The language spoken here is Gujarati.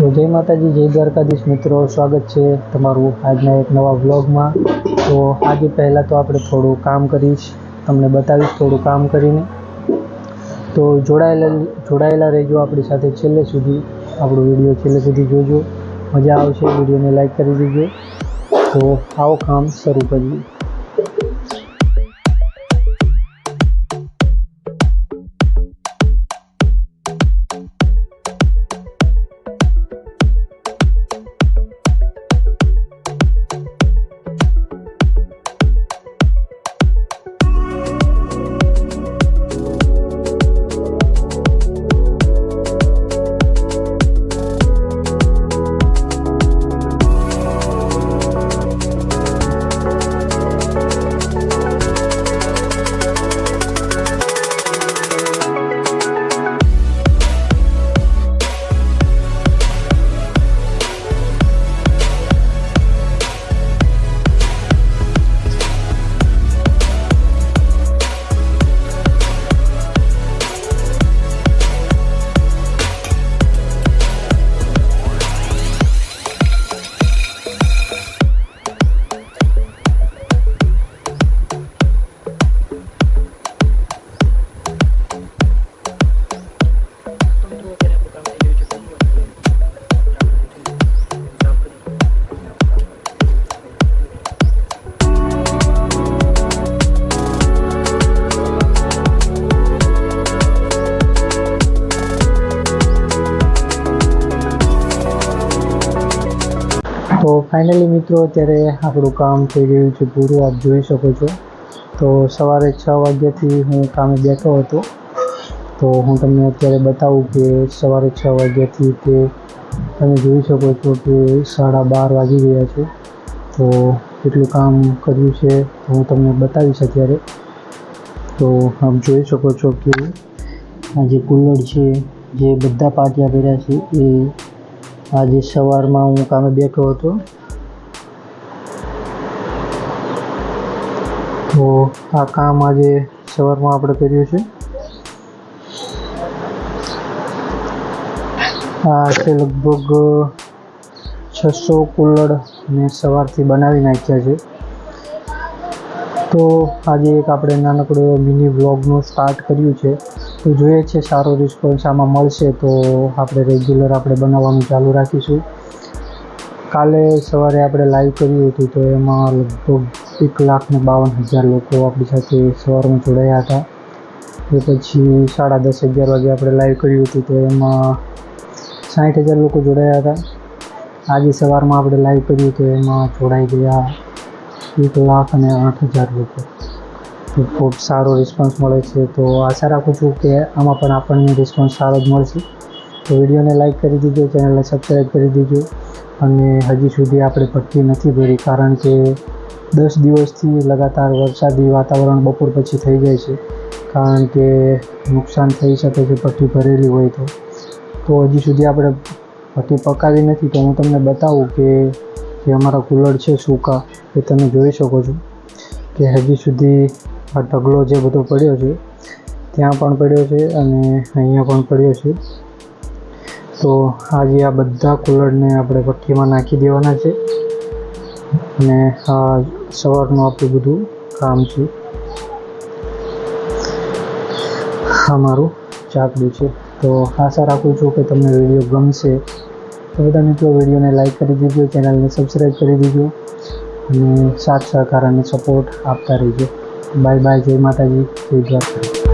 તો જય માતાજી, જય દ્વારકાધીશ મિત્રો. સ્વાગત છે તમારું આજના એક નવા વ્લોગમાં. તો આજે પહેલાં તો આપણે થોડું કામ કરીશ. તમને બતાવીશ થોડું કામ કરીને. તો જોડાયેલા જોડાયેલા રહેજો આપણી સાથે છેલ્લે સુધી. આપણો વીડિયો છેલ્લે સુધી જોજો. મજા આવશે. વિડીયોને લાઈક કરી દેજો. તો આવો કામ શરૂ કરીએ. તો ફાઇનલી મિત્રો, અત્યારે આપણું કામ થઈ ગયું છે પૂરું, આપ જોઈ શકો છો. તો સવારે છ વાગ્યાથી હું કામે બેઠો હતો. તો હું તમને અત્યારે બતાવું કે સવારે છ વાગ્યાથી તે તમે જોઈ શકો છો કે સાડા બાર વાગી ગયા છે. તો કેટલું કામ કર્યું છે તો હું તમને બતાવીશ અત્યારે. તો આપ જોઈ શકો છો કે આ જે કુલ્લડ છે, જે બધા પાટિયા પહેર્યા છે, એ આજે સવારમાં હું કામે બેઠો હતો. તો આ કામ આજે સવારમાં આપણે કર્યું છે. આ છે લગભગ છસો કુલ્લડ મેં સવારથી બનાવી નાખ્યા છે. તો આજે એક આપણે નાનકડો મિની વ્લોગનું સ્ટાર્ટ કર્યું છે. તો જોઈએ છે સારો રિસ્પોન્સ આમાં મળશે તો આપણે રેગ્યુલર આપણે બનાવવાનું ચાલુ રાખીશું. કાલે સવારે આપણે લાઈવ કર્યું હતું તો એમાં લગભગ એક લાખ ને બાવન હજાર લોકો આપણી સાથે સવારમાં જોડાયા હતા. એ પછી સાડા દસ અગિયાર વાગે આપણે લાઈવ કર્યું હતું તો એમાં સાઠ હજાર લોકો જોડાયા હતા. આજે સવારમાં આપણે લાઈવ કર્યું તો એમાં જોડાઈ ગયા એક લાખ અને આઠ હજાર રૂપિયા ખૂબ સારો રિસ્પોન્સ મળે છે. તો આશા રાખું છું કે આમાં પણ આપણને રિસ્પોન્સ સારો જ મળશે. તો વિડીયોને લાઇક કરી દીજો, ચેનલને સબસ્ક્રાઈબ કરી દીજો. અને હજી સુધી આપણે ભઠ્ઠી નથી ભરી, કારણ કે દસ દિવસથી લગાતાર વરસાદી વાતાવરણ બપોર પછી થઈ જાય છે. કારણ કે નુકસાન થઈ શકે છે ભઠ્ઠી ભરેલી હોય તો. તો હજી સુધી આપણે ભઠ્ઠી પકાવી નથી, તો હું તમને બતાવું કે જે અમારા કુલર છે, સૂકા. એ તમે જોઈ શકો છો કે હજી સુધી આ ઢગલો જે બધો પડ્યો છે, ત્યાં પણ પડ્યો છે અને અહીંયા પણ પડ્યો છે. તો આજે આ બધા કુલરને આપણે ભઠ્ઠીમાં નાખી દેવાના છે અને આ સવારનું આપણું બધું કામ છે. આ મારું ચાકડું છે. તો આશા રાખું છું કે તમને વીડિયો ગમશે. તો મિત્રો વિડીયોને લાઈક કરી દીધો ચેનલને સબસ્ક્રાઈબ કરી દીધો અને સાથ સહકાર અને સપોર્ટ આપતા રહીજો. બાય બાય જય માતાજી, જય દ્વારકા.